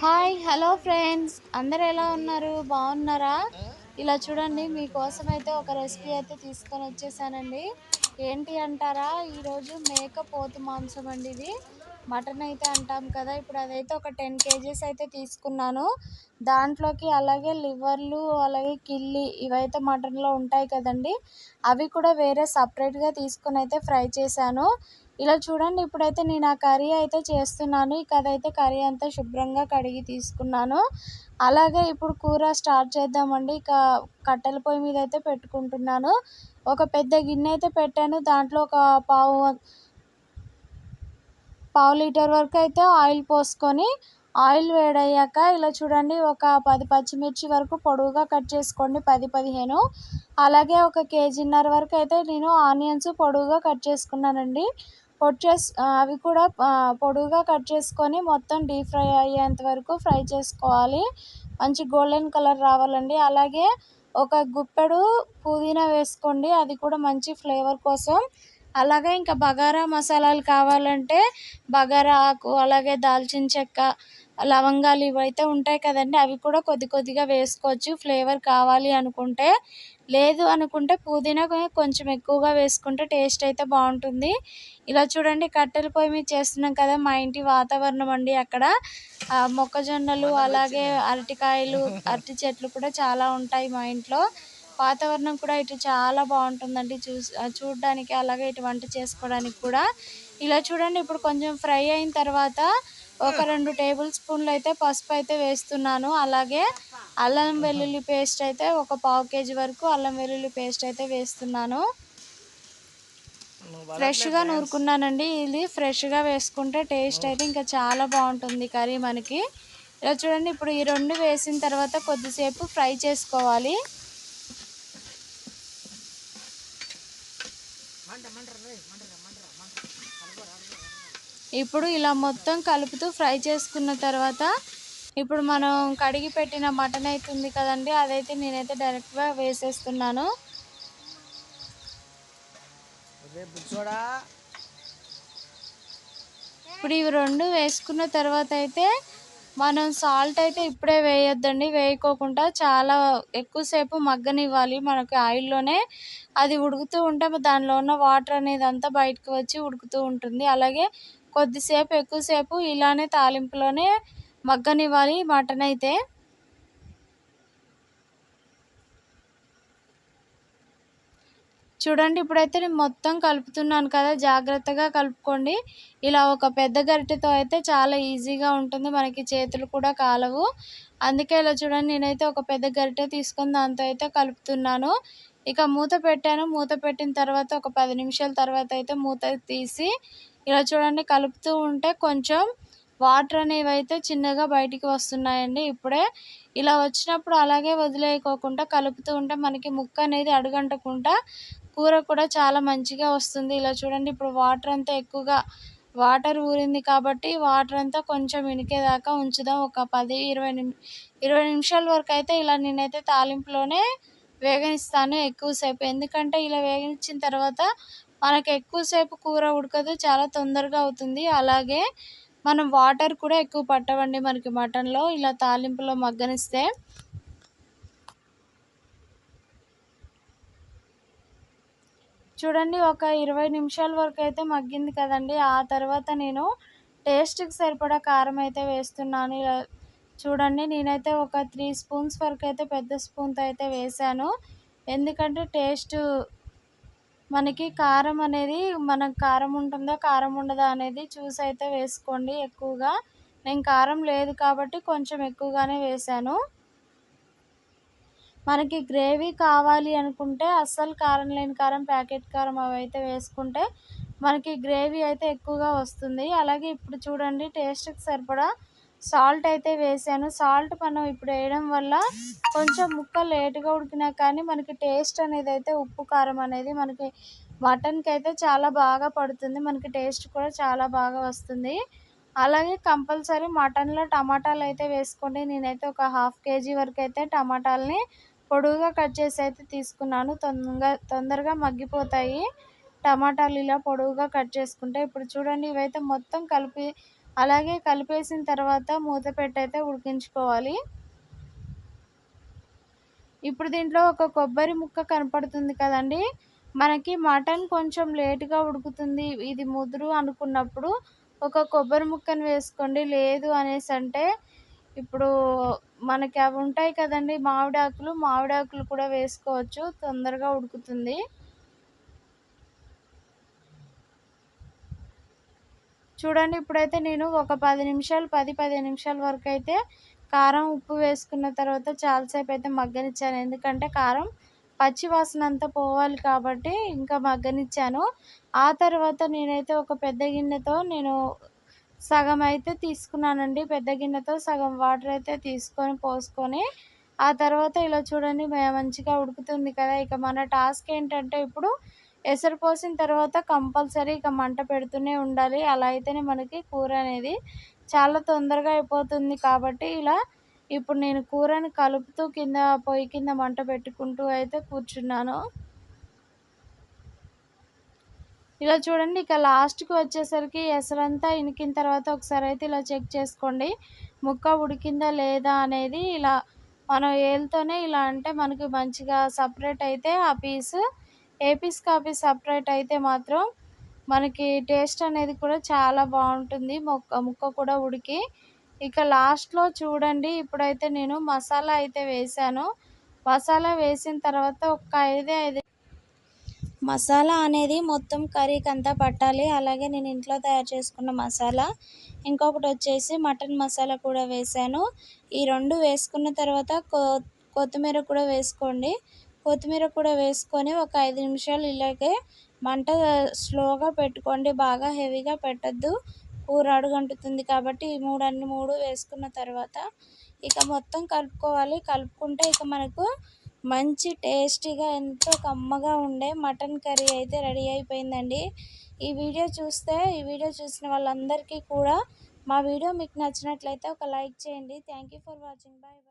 Hi hello friends. అందరు ఎలా ఉన్నారు? బాగున్నారా? ఇలా చూడండి మీకోసం అయితే ఒక రెసిపీ అయితే తీసుకొని వచ్చేసానండి. ఏంటి అంటారా? ఈరోజు మేక పోతు మాంసం అండి ఇది. మటన్ అయితే అంటాం కదా ఇప్పుడు అదైతే ఒక టెన్ కేజీస్ అయితే తీసుకున్నాను. దాంట్లోకి అలాగే లివర్లు అలాగే కిల్లి ఇవైతే మటన్లో ఉంటాయి కదండి. అవి కూడా వేరే సపరేట్గా తీసుకొని అయితే ఫ్రై చేశాను. ఇలా చూడండి ఇప్పుడైతే నేను ఆ కర్రీ అయితే చేస్తున్నాను. ఇక అదైతే కర్రీ అంతా శుభ్రంగా కడిగి తీసుకున్నాను. అలాగే ఇప్పుడు కూర స్టార్ట్ చేద్దామండి. ఇక కట్టెల పొయ్యి మీద అయితే పెట్టుకుంటున్నాను. ఒక పెద్ద గిన్నె అయితే పెట్టాను. దాంట్లో ఒక పావు పావు లీటర్ వరకు అయితే ఆయిల్ పోసుకొని ఆయిల్ వేడయ్యాక ఇలా చూడండి ఒక పది పచ్చిమిర్చి వరకు పొడవుగా కట్ చేసుకోండి పది పదిహేను. అలాగే ఒక కేజీన్నర వరకు అయితే నేను ఆనియన్స్ పొడవుగా కట్ చేసుకున్నానండి. పొడి చేసి అవి కూడా పొడువుగా కట్ చేసుకొని మొత్తం డీప్ ఫ్రై అయ్యేంత వరకు ఫ్రై చేసుకోవాలి. మంచి గోల్డెన్ కలర్ రావాలండి. అలాగే ఒక గుప్పెడు పుదీనా వేసుకోండి. అది కూడా మంచి ఫ్లేవర్ కోసం. అలాగే ఇంకా బగారా మసాలాలు కావాలంటే బగారా ఆకు అలాగే దాల్చిన చెక్క లవంగాలు ఇవైతే ఉంటాయి కదండి. అవి కూడా కొద్ది కొద్దిగా వేసుకోవచ్చు. ఫ్లేవర్ కావాలి అనుకుంటే. లేదు అనుకుంటే పుదీనా కొంచెం ఎక్కువగా వేసుకుంటే టేస్ట్ అయితే బాగుంటుంది. ఇలా చూడండి కట్టెల పొయ్యి మీద చేస్తున్నాం కదా మా ఇంటి వాతావరణం అండి అక్కడ. మొక్కజొన్నలు అలాగే అరటికాయలు అరటి చెట్లు కూడా చాలా ఉంటాయి మా ఇంట్లో. వాతావరణం కూడా ఇటు చాలా బాగుంటుందండి చూ చూడడానికి అలాగే ఇటు వంట చేసుకోవడానికి కూడా. ఇలా చూడండి ఇప్పుడు కొంచెం ఫ్రై అయిన తర్వాత ఒక రెండు టేబుల్ స్పూన్లు అయితే పసుపు అయితే వేస్తున్నాను. అలాగే అల్లం వెల్లుల్లి పేస్ట్ అయితే ఒక పావు కేజీ వరకు అల్లం వెల్లుల్లి పేస్ట్ అయితే వేస్తున్నాను. ఫ్రెష్గా నూరుకున్నానండి. ఇది ఫ్రెష్గా వేసుకుంటే టేస్ట్ అయితే ఇంకా చాలా బాగుంటుంది కర్రీ మనకి. ఇలా చూడండి ఇప్పుడు ఈ రెండు వేసిన తర్వాత కొద్దిసేపు ఫ్రై చేసుకోవాలి. ఇప్పుడు ఇలా మొత్తం కలుపుతూ ఫ్రై చేసుకున్న తర్వాత ఇప్పుడు మనం కడిగి పెట్టిన మటన్ అయితే ఉంది కదండి అదైతే నేనైతే డైరెక్ట్గా వేసేస్తున్నాను. ఇప్పుడు ఇవి రెండు వేసుకున్న తర్వాత అయితే మనం సాల్ట్ అయితే ఇప్పుడే వేయొద్దండి వేయకోకుండా చాలా ఎక్కువసేపు మగ్గనివ్వాలి మనకి ఆయిల్లోనే. అది ఉడుకుతూ ఉంటే దానిలో ఉన్న వాటర్ అనేది అంతా బయటకు వచ్చి ఉడుకుతూ ఉంటుంది. అలాగే కొద్దిసేపు ఎక్కువసేపు ఇలానే తాలింపులోనే మగ్గనివ్వాలి మటన్ అయితే చూడండి ఇప్పుడైతే నేను మొత్తం కలుపుతున్నాను కదా జాగ్రత్తగా కలుపుకోండి. ఇలా ఒక పెద్ద గరిటెతో అయితే చాలా ఈజీగా ఉంటుంది మనకి చేతులు కూడా కాలవు. అందుకే ఇలా చూడండి నేనైతే ఒక పెద్ద గరిటె తీసుకొని దాంతో అయితే కలుపుతున్నాను. ఇక మూత పెట్టాను మూత పెట్టిన తర్వాత ఒక పది నిమిషాల తర్వాత అయితే మూత తీసి ఇలా చూడండి కలుపుతూ ఉంటే కొంచెం వాటర్ అనేవి అయితే చిన్నగా బయటికి వస్తున్నాయండి. ఇప్పుడే ఇలా వచ్చినప్పుడు అలాగే వదిలేయకోకుండా కలుపుతూ ఉంటే మనకి ముక్క అనేది అడుగంటకుండా కూర కూడా చాలా మంచిగా వస్తుంది. ఇలా చూడండి ఇప్పుడు వాటర్ అంతా ఎక్కువగా వాటర్ ఊరింది కాబట్టి వాటర్ అంతా కొంచెం ఇనికేదాకా ఉంచుదాం. ఒక పది ఇరవై నిమి ఇరవై నిమిషాల వరకు అయితే ఇలా నేనైతే తాలింపులోనే వేగనిస్తాను ఎక్కువసేపు ఎందుకంటే ఇలా వేగించిన తర్వాత మనకు ఎక్కువసేపు కూర ఉడకదు చాలా తొందరగా అవుతుంది. అలాగే మనం వాటర్ కూడా ఎక్కువ పట్టవండి మనకి మటన్లో. ఇలా తాలింపులో మగ్గనిస్తే చూడండి ఒక ఇరవై నిమిషాల వరకు అయితే మగ్గింది కదండి. ఆ తర్వాత నేను టేస్ట్కి సరిపడా కారం అయితే వేస్తున్నాను. ఇలా చూడండి నేనైతే ఒక త్రీ స్పూన్స్ వరకు అయితే పెద్ద స్పూన్తో అయితే వేసాను ఎందుకంటే టేస్ట్ మనకి కారం అనేది మనకు కారం ఉంటుందా కారం ఉండదా అనేది చూసి అయితే వేసుకోండి ఎక్కువగా. నేను కారం లేదు కాబట్టి కొంచెం ఎక్కువగానే వేసాను మనకి గ్రేవీ కావాలి అనుకుంటే అస్సలు కారం లేని కారం ప్యాకెట్ కారం అవి అయితే వేసుకుంటే మనకి గ్రేవీ అయితే ఎక్కువగా వస్తుంది. అలాగే ఇప్పుడు చూడండి టేస్ట్కి సరిపడా సాల్ట్ అయితే వేసాను. సాల్ట్ మనం ఇప్పుడు వేయడం వల్ల కొంచెం ముక్క లేటుగా ఉడికినా కానీ మనకి టేస్ట్ అనేది అయితే ఉప్పు కారం అనేది మనకి మటన్కి అయితే చాలా బాగా పడుతుంది. మనకి టేస్ట్ కూడా చాలా బాగా వస్తుంది. అలాగే కంపల్సరీ మటన్లో టమాటాలు అయితే వేసుకోండి. నేనైతే ఒక హాఫ్ కేజీ వరకు అయితే టమాటాలని పొడుగుగా కట్ చేసి అయితే తీసుకున్నాను. తొందరగా తొందరగా మగ్గిపోతాయి. టమాటాలు ఇలా పొడవుగా కట్ చేసుకుంటే ఇప్పుడు చూడండి ఇవైతే మొత్తం కలిపి అలాగే కలిపేసిన తర్వాత మూత పెట్టయితే ఉడికించుకోవాలి. ఇప్పుడు దీంట్లో ఒక కొబ్బరి ముక్క కనపడుతుంది కదండి. మనకి మటన్ కొంచెం లేటుగా ఉడుకుతుంది. ఇది ముదురు అనుకున్నప్పుడు ఒక కొబ్బరి ముక్కను వేసుకోండి. లేదు అనేసి అంటే ఇప్పుడు మనకి అవి ఉంటాయి కదండి మామిడాకులు. మామిడాకులు కూడా వేసుకోవచ్చు. తొందరగా ఉడుకుతుంది. చూడండి ఇప్పుడైతే నేను ఒక పది నిమిషాలు పది పదిహేను నిమిషాల వరకు అయితే కారం ఉప్పు వేసుకున్న తర్వాత చాలాసేపు అయితే మగ్గనిచ్చాను. ఎందుకంటే కారం పచ్చి వాసన అంతా పోవాలి కాబట్టి ఇంకా మగ్గనిచ్చాను. ఆ తర్వాత నేనైతే ఒక పెద్ద గిన్నెతో నేను సగం అయితే తీసుకున్నానండి. పెద్ద గిన్నెతో సగం వాటర్ అయితే తీసుకొని పోసుకొని ఆ తర్వాత ఇలా చూడండి మంచిగా ఉడుకుతుంది కదా. ఇక మన టాస్క్ ఏంటంటే ఇప్పుడు ఎసరు పోసిన తర్వాత కంపల్సరీ ఇక మంట పెడుతూనే ఉండాలి. అలా అయితేనే మనకి కూర అనేది చాలా తొందరగా అయిపోతుంది కాబట్టి ఇలా ఇప్పుడు నేను కూరని కలుపుతూ కింద పొయ్యి కింద మంట పెట్టుకుంటూ అయితే కూర్చున్నాను. ఇలా చూడండి ఇక లాస్ట్కి వచ్చేసరికి ఎసరంతా ఇనికిన తర్వాత ఒకసారి అయితే ఇలా చెక్ చేసుకోండి. ముక్క ఉడికిందా లేదా అనేది ఇలా మనం ఏలుతోనే ఇలా అంటే మనకి మంచిగా సపరేట్ అయితే ఆ పీస్ ఏపీస్ కాఫీ కాపీ సపరేట్ అయితే మాత్రం మనకి టేస్ట్ అనేది కూడా చాలా బాగుంటుంది. మొక్క ముక్క కూడా ఉడికి. ఇక లాస్ట్లో చూడండి ఇప్పుడైతే నేను మసాలా అయితే వేసాను. మసాలా వేసిన తర్వాత ఒక ఐదే ఐదు మసాలా అనేది మొత్తం కర్రీకి అంతా పట్టాలి. అలాగే నేను ఇంట్లో తయారు చేసుకున్న మసాలా. ఇంకొకటి వచ్చేసి మటన్ మసాలా కూడా వేసాను. ఈ రెండు వేసుకున్న తర్వాత కొత్తిమీర కూడా వేసుకోండి. కొత్తిమీర కూడా వేసుకొని ఒక ఐదు నిమిషాలు ఇలాగే మంట స్లోగా పెట్టుకోండి. బాగా హెవీగా పెట్టద్దు. కూర అడుగంటుతుంది కాబట్టి ఈ మూడు అన్ని మూడు వేసుకున్న తర్వాత ఇక మొత్తం కలుపుకోవాలి. కలుపుకుంటే ఇక మనకు మంచి టేస్టీగా ఎంతో కమ్మగా ఉండే మటన్ కర్రీ అయితే రెడీ అయిపోయిందండి. ఈ వీడియో చూస్తే ఈ వీడియో చూసిన వాళ్ళందరికీ కూడా మా వీడియో మీకు నచ్చినట్లయితే ఒక లైక్ చేయండి. Thank for watching. Bye bye.